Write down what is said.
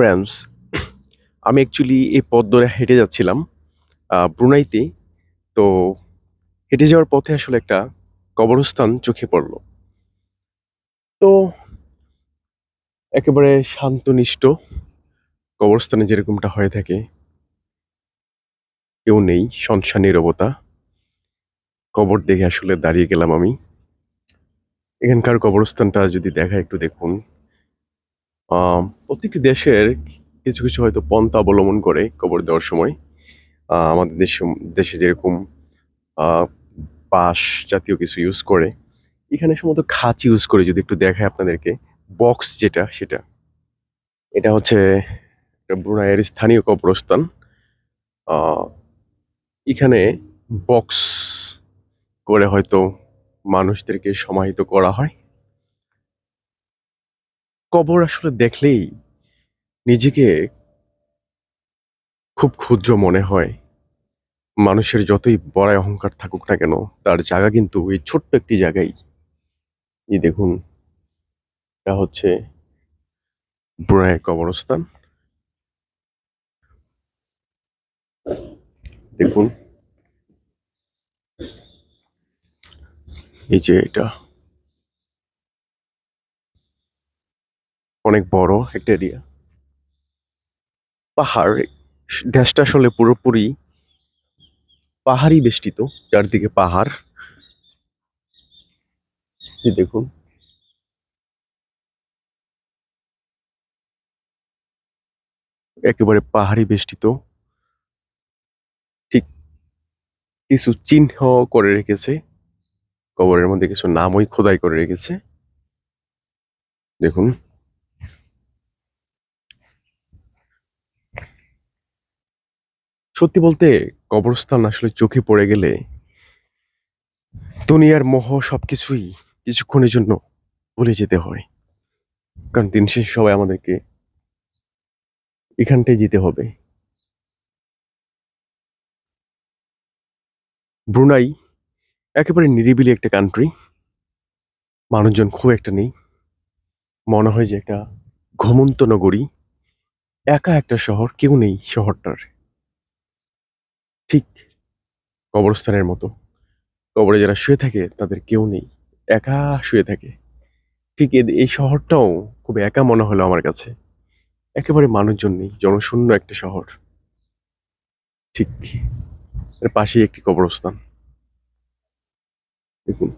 Friends আমি actually এই পথ ধরে হেঁটে যাচ্ছিলাম ব্রুনাইতে। তো হেঁটে যাওয়ার পথে আসলে একটা কবরস্থান চোখে পড়ল। তো একেবারে শান্তনিষ্ট কবরস্থানে যেরকমটা হয়ে থাকে, কেউ নেই সংসার নীরবতা। কবর দেখে আসলে দাঁড়িয়ে গেলাম আমি। এখানকার কবরস্থানটা যদি দেখা একটু দেখুন প্রত্যেকটি দেশের কিছু কিছু হয়তো পন্থা অবলম্বন করে কবর দেওয়ার সময় আমাদের দেশে দেশে যেরকম বাঁশ জাতীয় কিছু ইউজ করে, এখানে সম্ভবত খাঁচ ইউজ করে যদি একটু দেখায় আপনাদেরকে বক্স যেটা, সেটা। এটা হচ্ছে ব্রুনাইয়ের স্থানীয় কবরস্থান। এখানে বক্স করে হয়তো মানুষদেরকে সমাহিত করা হয়। কবর আসলে দেখলেই নিজেকে খুব ক্ষুদ্র মনে হয়। মানুষের যতই বড়াই অহংকার থাকুক না কেন, তার জায়গা কিন্তু এই ছোট্ট একটি জায়গায়। এই দেখুন, এটা হচ্ছে ব্রুনাইয়ের কবরস্থান। দেখুন, এই যে এটা। অনেক বড় একটা এরিয়া পাহাড়, দেশটা আসলে পুরোপুরি পাহাড়ি বেষ্টিত চারদিকে পাহাড়। দেখুন। একেবারে পাহাড়ি বেষ্টিত। ঠিক কিছু চিহ্ন করে রেখেছে। কবরের মধ্যে কিছু নামই খোদাই করে রেখেছে। দেখুন। সত্যি বলতে কবরস্থান আসলে চোখে পড়ে গেলে দুনিয়ার মোহ সবকিছুই কিছুক্ষণের জন্য ভুলে যেতে হয়। কারণ দিন শেষে সবাই আমাদেরকে এখানটাই যেতে হবে। ব্রুনাই একেবারে নিরিবিলি একটা কান্ট্রি মানুষজন খুব একটা নেই। মনে হয় যে একটা ঘুমন্ত নগরী। একা একটা শহর, কেউ নেই শহরটার ঠিক কবরস্থানের মতো। কবরে যারা শুয়ে থাকে, তাদের কেউ নেই। একা শুয়ে থাকে। ঠিক এই শহরটাও খুব একা মনে হলো আমার কাছে। একেবারে মানুষজন নেই, জনশূন্য একটা শহর। ঠিক এর পাশেই একটি কবরস্থান। দেখুন।